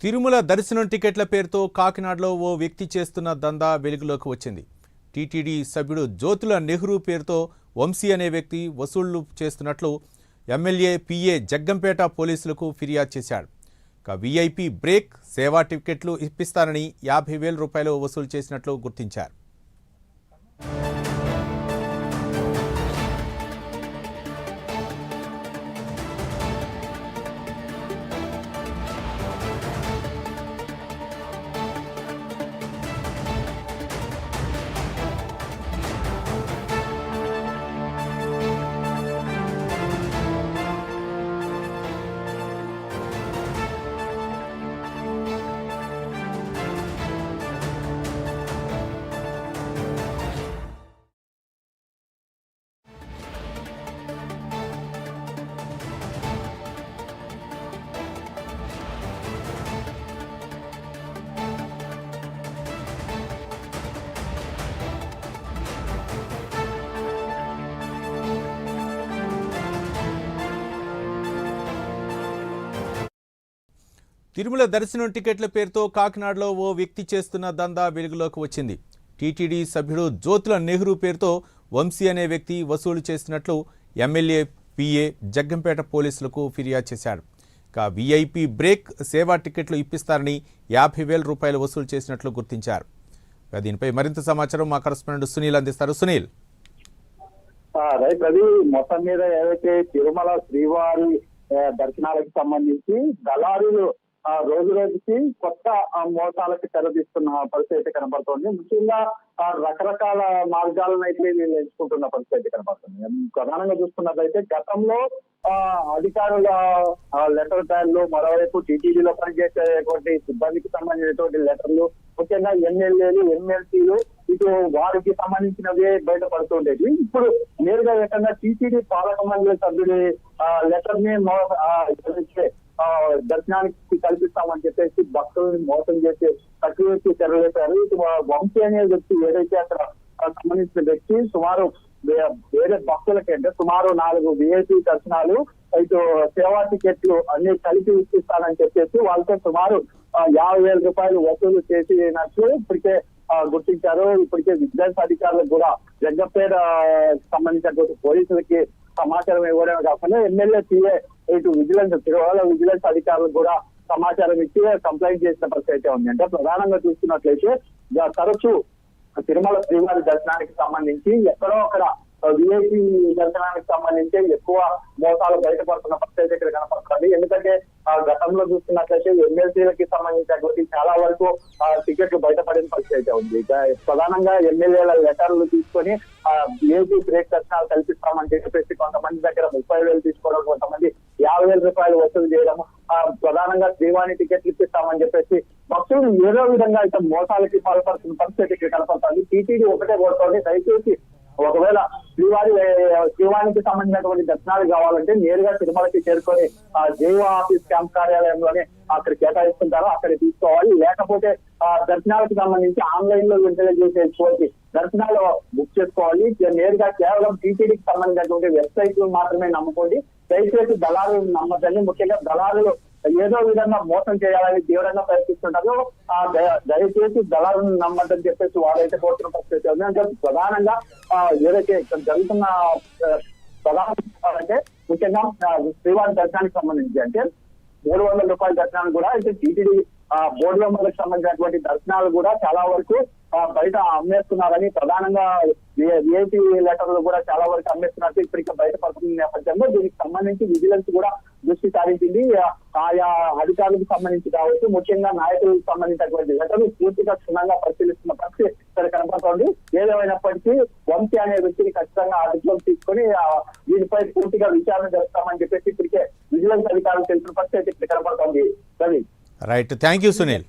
తిరుమల దర్శనం టికెట్ల పేరుతో కాకినాడలో ఓ వ్యక్తి చేస్తున్న దందా వెలుగులోకి వచ్చింది. టీటీడీ సభ్యుడు జ్యోతుల నెహ్రూ పేరుతో వంశీ అనే వ్యక్తి వసూళ్ళు చేస్తున్నట్లు ఎమ్మెల్యే పిఏ జగ్గంపేట పోలీసులకు ఫిర్యాదు చేశాడు. ఇక వీఐపీ బ్రేక్ సేవా టికెట్లు ఇప్పిస్తానని యాభై వేల రూపాయలు వసూలు చేసినట్లు గుర్తించారు. తిరుమల దర్శనం టికెట్ల పేరుతో కాకినాడలో ఓ వ్యక్తి చేస్తున్న దందా వెలుగులోకి వచ్చింది. టీటీడీ సభ్యుడు జ్యోతుల నెహ్రూ పేరుతో వంశీ అనే వ్యక్తి వసూలు చేసినట్లు ఎమ్మెల్యే పిఏ జగ్గంపేట పోలీసులకు ఫిర్యాదు చేశాడు ఇక వీఐపీ బ్రేక్ సేవా టికెట్లు ఇప్పిస్తారని యాభై వేల రూపాయలు వసూలు చేసినట్లు గుర్తించారు. దీనిపై మరింత సమాచారం మా కరస్పాండెంట్ సునీల్ అందిస్తారు. సునీల్. రైట్ అది మొత్తం మీద ఏదైతే తిరుమల శ్రీవారి దర్శనాలకు సంబంధించి దళారులు రోజు రోజుకి కొత్త మోసాలకి మోసాలకు తెరదీస్తున్న పరిస్థితి అయితే కనబడుతోంది. ముఖ్యంగా రకరకాల మార్గాలను అయితే వీళ్ళు ఎంచుకుంటున్న పరిస్థితి అయితే కనబడుతుంది. ప్రధానంగా చూసుకున్నట్లయితే గతంలో అధికారుల లెటర్ ప్యాడ్లు మరోవైపు టీటీడీలో పనిచేసేటువంటి సిబ్బందికి సంబంధించినటువంటి లెటర్లు ముఖ్యంగా ఎమ్మెల్యేలు ఎమ్మెల్సీలు ఇటు వారికి సంబంధించినవే బయటపడుతుండేవి. ఇప్పుడు నేరుగా ఏకంగా టీటీడీ పాలక మండలి సభ్యుడి లెటర్ని దర్శనానికి కల్పిస్తామని చెప్పేసి భక్తులని మోసం చేసి ప్రక్రియకి తెరవేశారు ఇటు వంశీ అనే వ్యక్తి ఏదైతే అక్కడ సంబంధించిన వ్యక్తి సుమారు వేరే భక్తులకి అంటే సుమారు నాలుగు విఐపి దర్శనాలు ఇటు సేవా టికెట్లు అన్ని కలిపి ఇప్పిస్తానని చెప్పేసి వాళ్ళతో సుమారు యాభై వేల రూపాయలు వసూలు చేసినట్లు ఇప్పటికే గుర్తించారు. ఇప్పటికే విజిలెన్స్ అధికారులకు కూడా జగ్గపేట సంబంధించినటువంటి పోలీసులకి సమాచారం ఇవ్వడమే కాకుండా ఎమ్మెల్యే సీఏ ఇటు విజిలెన్స్ తిరుమల విజిలెన్స్ అధికారులకు కూడా సమాచారం ఇచ్చి కంప్లైంట్ చేసిన పరిస్థితి అయితే ఉంది. అంటే ప్రధానంగా చూస్తున్నట్లయితే తరచు తరచూ తిరుమల శ్రీవారి దర్శనానికి సంబంధించి ఎక్కడో అక్కడ విఐపి దర్శనానికి సంబంధించి ఎక్కువ మోసాలు బయటపడుతున్న పరిస్థితి ఇక్కడ కనపడుతుంది. ఎందుకంటే ఆ, గతంలో చూస్తున్నట్లయితే ఎమ్మెల్సీలకి సంబంధించినటువంటి చాలా వరకు ఆ, టికెట్లు బయటపడిన పరిస్థితి అయితే ఉంది. ప్రధానంగా ఎమ్మెల్యేల లెటర్లు తీసుకొని ఏపీ బ్రేక్ దర్శనాలు కల్పిస్తామని చెప్పేసి కొంతమంది దగ్గర ముప్పై వేలు తీసుకోవడం కొంతమంది నాలుగు వేల రూపాయలు వసూలు చేయడం ప్రధానంగా శ్రీవాణి టికెట్లు ఇప్పిస్తామని చెప్పేసి భక్తులు ఏదో విధంగా అయితే మోసాలకి పాల్పడుతున్న పరిస్థితి ఇక్కడ కనపడుతుంది. టీటీడీ ఒకటే కోరుతోంది. దయచేసి ఒకవేళ శ్రీవారి శ్రీవారికి సంబంధించినటువంటి దర్శనాలు కావాలంటే నేరుగా తిరుమలకి చేరుకొని ఆ జైవ ఆఫీస్ క్యాంప్ కార్యాలయంలోనే అక్కడ కేటాయిస్తుంటారో అక్కడ తీసుకోవాలి. లేకపోతే ఆ దర్శనాలకు సంబంధించి ఆన్లైన్లో విడుదల చేసేటువంటి దర్శనాలు బుక్ చేసుకోవాలి. నేరుగా కేవలం టీటీడీకి సంబంధించినటువంటి వెబ్సైట్ మాత్రమే నమ్ముకోండి. దయచేసి దళారులు నమ్మద్దని ముఖ్యంగా దళారులు ఏదో విధంగా మోసం చేయాలని తీవ్రంగా ప్రయత్నిస్తుంటారు. ఆ దయచేసి దళారులను నమ్మద్దని చెప్పేసి వాళ్ళైతే కోరుతున్న పరిస్థితి ఉంది. అంటే ప్రధానంగా ఆ, ఏదైతే జరుగుతున్న ఆ, ప్రధాన అంటే ముఖ్యంగా శ్రీవారి దర్శనానికి సంబంధించి అంటే మూడు వందల రూపాయల దర్శనాలు కూడా అయితే టీటీడీ బోర్డు మెంబర్లకు సంబంధించినటువంటి దర్శనాలు కూడా చాలా వరకు బయట అమ్మేస్తున్నారని ప్రధానంగా ఏపీ లెటర్లు కూడా చాలా వరకు అమ్మేస్తున్నట్టు ఇప్పటికే బయటపడుతున్న నేపథ్యంలో దీనికి సంబంధించి విజిలెన్స్ కూడా దృష్టి సారించింది. ఆయా అధికారులకు సంబంధించి కావచ్చు ముఖ్యంగా నాయకులకు సంబంధించినటువంటి లెటర్లు పూర్తిగా క్షుణ్ణంగా పరిశీలిస్తున్న పరిస్థితి ఇక్కడ కనపడుతోంది. ఏదేమైనప్పటికీ వంశీ అనే వ్యక్తిని ఖచ్చితంగా అదుపులోకి తీసుకొని దీనిపై పూర్తిగా విచారణ జరుపుతామని చెప్పేసి ఇప్పటికే విజిలెన్స్ అధికారులు తెలిసిన పరిస్థితి ఇక్కడ కనపడుతోంది. Ravi. Right thank you Sunil